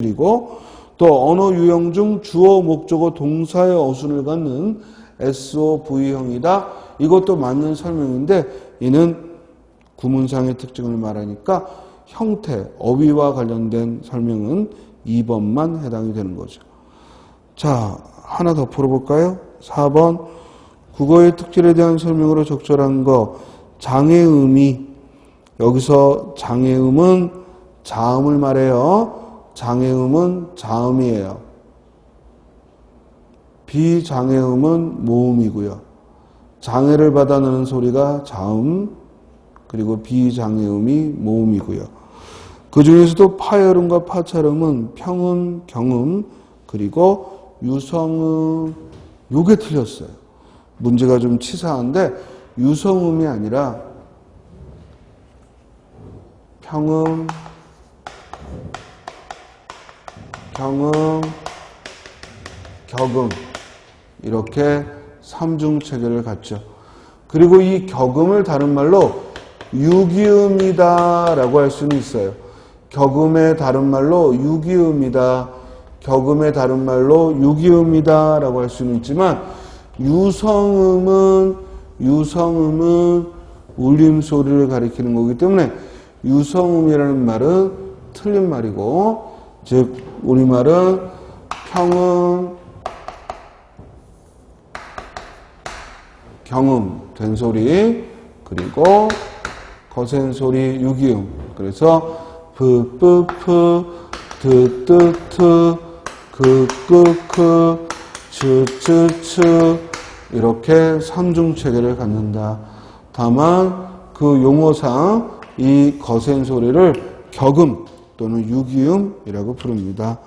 그리고 또 언어 유형 중 주어, 목적어, 동사의 어순을 갖는 SOV형이다. 이것도 맞는 설명인데 이는 구문상의 특징을 말하니까 형태, 어휘와 관련된 설명은 2번만 해당이 되는 거죠. 자, 하나 더 풀어볼까요? 4번 국어의 특질에 대한 설명으로 적절한 거 장애음이 여기서 장애음은 자음을 말해요. 장애음은 자음이에요. 비장애음은 모음이고요. 장애를 받아내는 소리가 자음, 그리고 비장애음이 모음이고요. 그 중에서도 파열음과 파찰음은 평음, 경음, 그리고 유성음, 요게 틀렸어요. 문제가 좀 치사한데 유성음이 아니라 평음, 경음, 격음 이렇게 삼중 체계를 갖죠. 그리고 이 격음을 다른 말로 유기음이다 라고 할 수는 있어요. 격음의 다른 말로 유기음이다. 격음의 다른 말로 유기음이다 라고 할 수는 있지만 유성음은 유성음은 울림 소리를 가리키는 거기 때문에 유성음이라는 말은 틀린 말이고 즉 우리말은 평음 경음 된 소리 그리고 거센 소리 유기음 그래서 뿌뿌푸 드뜨트 그끄크 츠츠츠 이렇게 삼중 체계를 갖는다. 다만 그 용어상 이 거센 소리를 격음 또는 유기음이라고 부릅니다.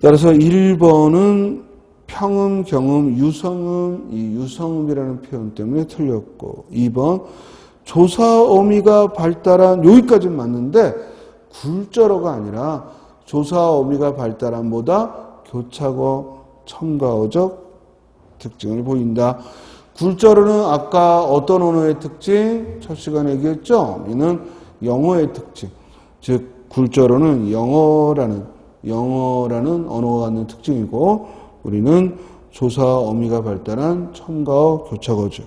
따라서 1번은 평음, 경음, 유성음, 이 유성음이라는 표현 때문에 틀렸고 2번 조사 어미가 발달한 여기까지는 맞는데 굴절어가 아니라 조사 어미가 발달한보다 교차고 첨가어적 특징을 보인다. 굴절어는 아까 어떤 언어의 특징? 첫 시간에 얘기했죠? 이는 영어의 특징. 즉 굴절어는 영어라는 영어라는 언어가 갖는 특징이고 우리는 조사 어미가 발달한 첨가어 교차어죠.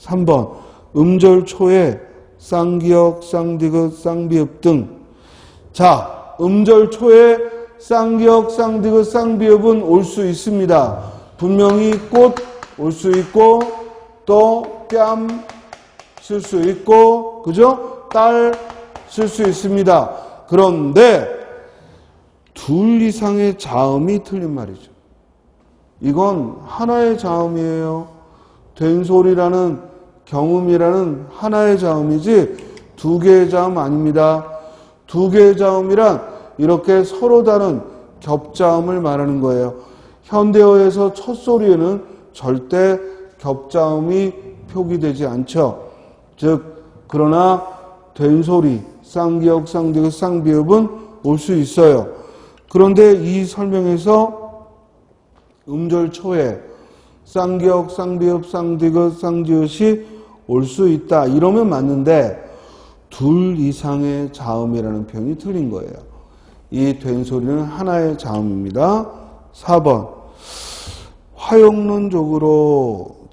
3번 음절 초에 쌍기역, 쌍디귿, 쌍비읍 등. 자, 음절 초에 쌍기역, 쌍디귿, 쌍비읍은 올 수 있습니다. 분명히 꽃 올 수 있고 또 뺨 쓸 수 있고 그죠? 딸 쓸 수 있습니다. 그런데 둘 이상의 자음이 틀린 말이죠. 이건 하나의 자음이에요. 된소리라는 경음이라는 하나의 자음이지 두 개의 자음 아닙니다. 두 개의 자음이란 이렇게 서로 다른 겹자음을 말하는 거예요. 현대어에서 첫 소리에는 절대 겹자음이 표기되지 않죠. 즉 그러나 된소리, 쌍기역, 쌍디귿, 쌍비읍은 올 수 있어요. 그런데 이 설명에서 음절 초에 쌍기역, 쌍비읍, 쌍디귿, 쌍지읒이 올 수 있다. 이러면 맞는데 둘 이상의 자음이라는 표현이 틀린 거예요. 이 된 소리는 하나의 자음입니다. 4번. 화용론적으로